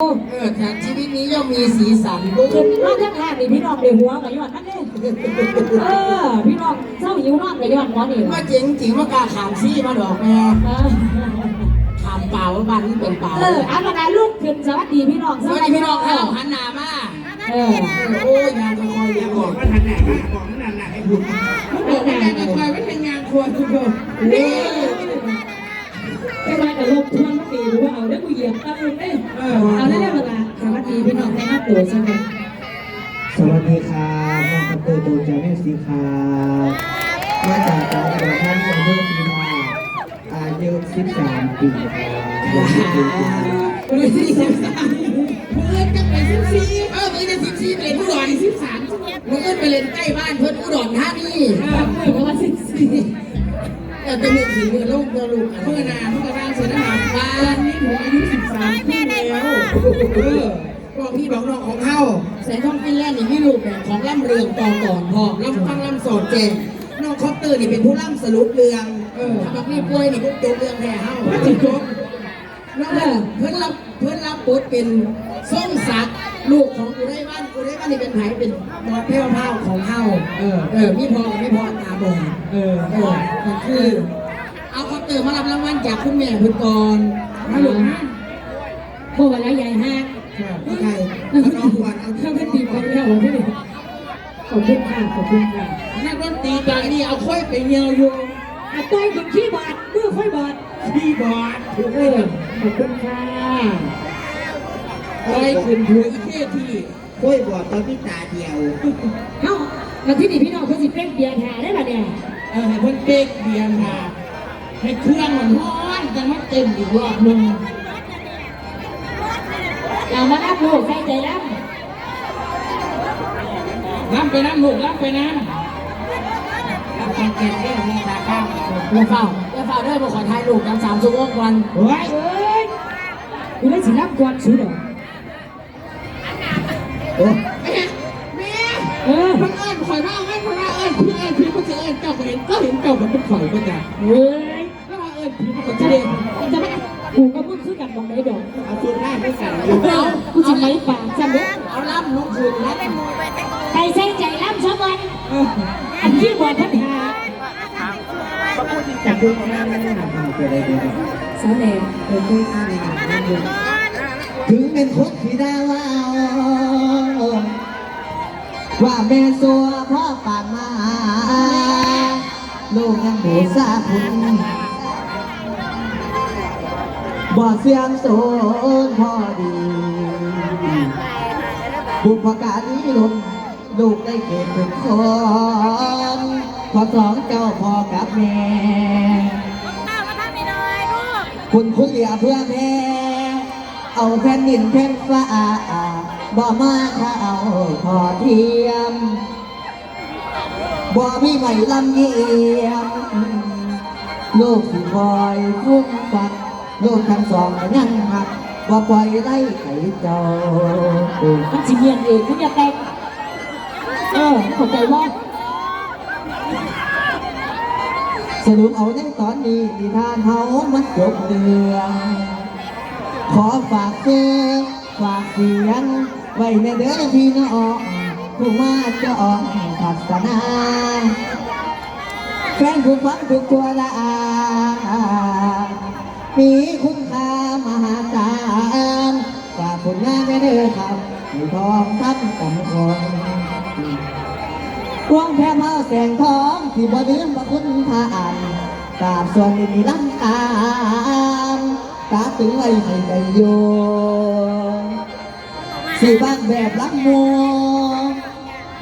เออแต่ชีวิตนี้ย่อมมีสีสันขึ้นมาทั้งแห่นี่พี่น้องเดือหัวกับยอดนั่นเองเออพี่น้องเศร้าหิวนอนกับยอดหมอนี่ว่าเจ๋งจริงว่ากล้าขามซี่มาดอกแม่เออขามเปล่าบ้านนี้เป็นเปล่าเอออามาดาลูกขึ้นสวัสดีพี่น้องสวัสดีพี่น้องครับหันหน้ามาเออโอ้ยงานคอยเรียกบอกว่าทันไหนมากบอกนั่นน่ะให้คุณบอกว่างานคอยไม่เป็นงานควรทุกคนนี่ไปมากับลมทวนมันดีหรือว่าเอาได้กู เหยียบตาอื่นเอ้เออเอาได้ได้วลาสวัสดีพี่น้องในหน้าตัวใช่ไหมสวัสดีครับน้องคัตเตอร์ตูนจากแม่สีครับมาจากจังหวัดท่านอำเภอศรีมาอายุ13ปีครับเฮ้ยสิบสามเพื่อนก็ไปสิบสี่เออเพื่อจะสิบสี่ไปเล่นอุดรสิบสามเพื่อไปเล่นใกล้บ้านเพื่อนอุดรท่านี่เออเมื่อวันสิบสี่เออจะมีสีมือลูกเมือลูกเพื่อนาเพื่อนร่างเสือทหาร บ้านนี้ผมอายุสิบสามปีแล้วเออบอกพี่บอกน้องของเฮาแสงทองฟินแลนด์นี่มีรูปแบบของล่ำเรืองต่อก่อนพอล่ำฟังล่ำสอนเก่งน้องคอปเตอร์นี่เป็นผู้ล่ำสรุปเรืองเออบอกนี่ป่วยนี่พวกจบเรืองแท้เฮาจริงจบแล้วเพื่อนรับเพื่อนรับบทเป็นส้มศักลูกของอุไรบ้านอุไรบ้านนี่เป็นไผเป็นบอดเพ้วพ้าของเฮาเออเออมีพอมีพอตาบอดเออเออก็คือ เอาคอปเตอร์มารับรางวัลจากคุณแม่พื่อนก่อ นมาลูกนะพวกวันแล้วใหญ่ห้างพี่ไก่เอาน้องก่อนเอาเข้าไปตีไปแล้วเหรอพี่ขอบคุณค่ะขอบคุณค่ะนักดนตรีจากนี่เอาค่อยไปเงียวอยู่อะต้อยถึงขี้บาดมือค่อยบาดที่บอดเออขอบคุณค่ะค่อยขึ้นหัวอีเท่ที่ค่อยบอกตอนพี่ตาเดียวเอ้าแล้วที่นี่พี่น้องเพื่อนสิเป้งเบียร์แทได้ป่ะเนี่ยเออให้เพื่อนเป๊กเบียร์มา ให้เครื่องมันร้อนจะมาเต็มอีกรอบหนึงเรามารับลูกใส่ใจรับรับไปน้ำลูกรับไปน้ำรับแกงเก็บเรื่องมีตาข้าวอย่าเฝ้าอย่าเฝ้าเด้อมาขอถ่ายรูปกันสามชั่วโมงวันเฮ้ยเอ้ยกูได้สิรับก่อนสุดเหรอโอ้แม่แม่เออเพิ่งเอิญข่อยมาเอิญเพิ่งว่าเอิญพี่เอิญพี่เพิ่งจะเอิญเจ้าก็เห็นก็เห็นเจ้ามันเป็นข่อยก็จ้ะเฮ้ย เด่นมันจะมากูก็มึงคือกันมองได้ดอกเอาคุณได้ไม่สั่งเอากูจะไม่ปาจำเด้เอาล่ำลูกคืนแล้วไปใส่ใจรับสักวันอันที่บอดพัฒนาจากคุณแม่ไม่ได้ทำอะไรดีสาวแหน่เดินด้วยกันถึงเป็นคนที่ได้ว่าว่าแม่สัวพ่อปากมาลูกยังหูซาคุณ บ่เสียงโซนพอดีบุพการนี้ลงลูกได้เกิดเป็นคนพอสองเจ้าพ่อกับแม่คุณคุณเหลียเพื่อแม่เอาแผ่นดินแผ่นฟ้าบ่มาถ้าเอาพอเทียมบ่มีไหมลำเยียมลูกสิคอยฟุ้งฟั ดลูกทั้งสองยังหักบ่ปล่อยไล่ไก่เจ้ามันสิเงียนเองคุณอยาแต่งเออเข้าใจว่าสรุปเอาในตอนนี้นิทานเฮามันจบเรื่องขอฝากเสียงฝากเสียง ไว้ในเด้อพี่น้องผู้มาจะองทัศนาแฟนผู้ฟังทุกตัวละอา มีคุณค่ามหาศาลฝากผลงานไว้เด้อครับให้ทองทำกันคนรวงแพ้เมาแสงทองที่บ่ลืมบ่คุณทานตราบส่วนนี้ลำตามตาถึงไว้ให้ได้โยสิบ้างแบบลำมวง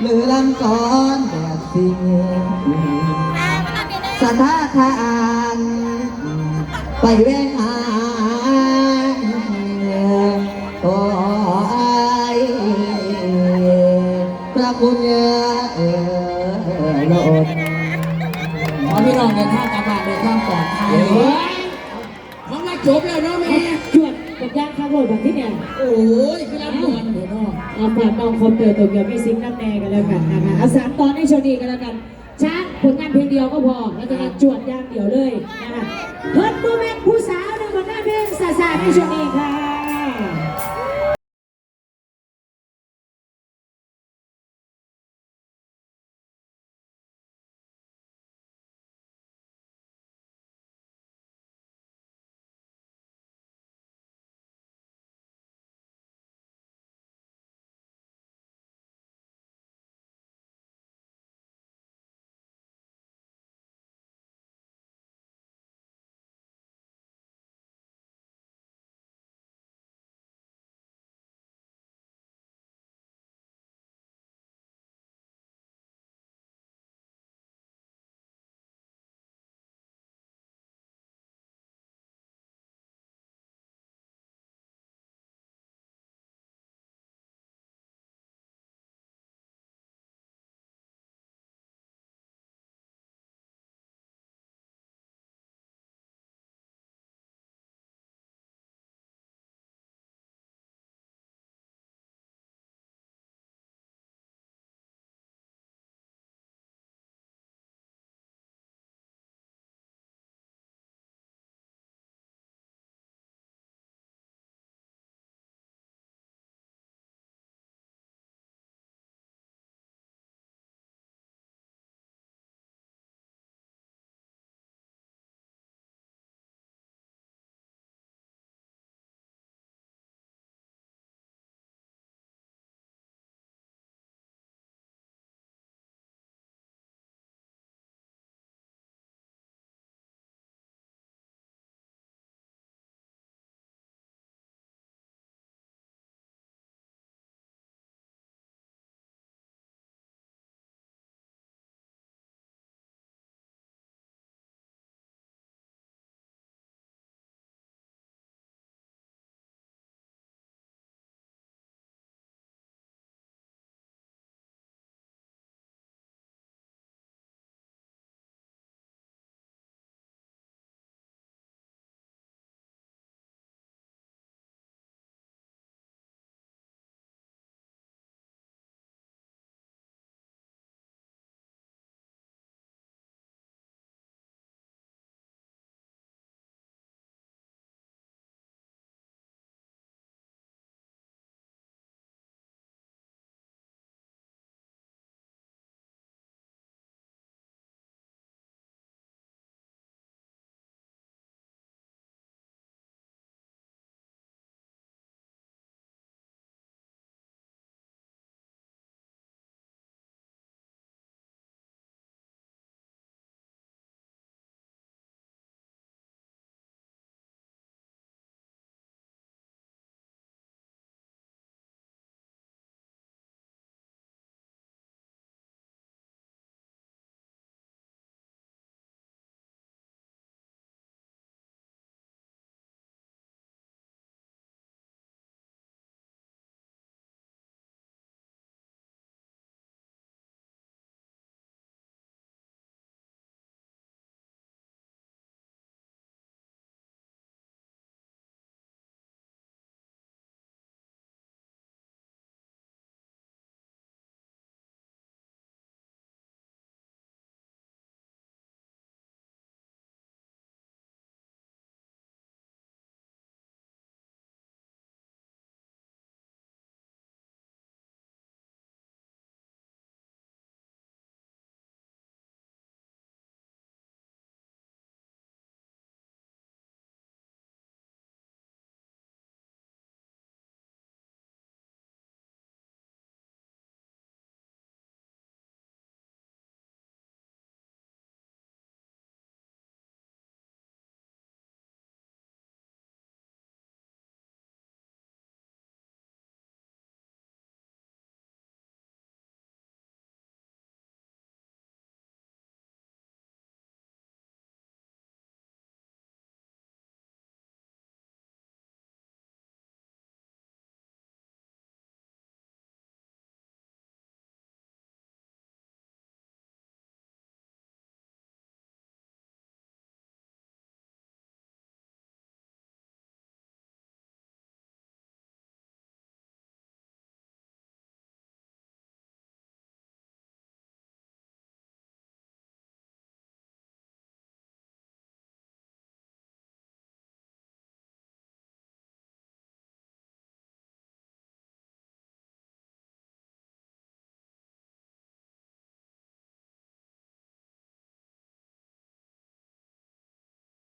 หรือลำก่อนแบบสิ่งสถาทาน ไปเว้นหานโอ้ยพระคุณเออโลดขอพี่น้องเดินทางกลับบ้านเดินทางปลอดภัยเพราะว่าจบแล้วเนาะแม่จวดกับยางข้าวโรดแบบที่เนี่ยโอ้ยคือรับนวลเถอะเนาะเอาฝากน้องคอมเตอร์ตัวเกี่ยวกับซิงค์น้ำแดงกันแล้วกันนะคะเอาสามตอนให้โชคดีกันแล้วกัน ช้าผลงานเพลงเดียวก็พอแล้วจะจวดอย่างเดียวเลยนะคะเพิ่นผู้แม่ผู้สาวหนึ่งผลงานเพลงสาสาในช่วงนี้ค่ะ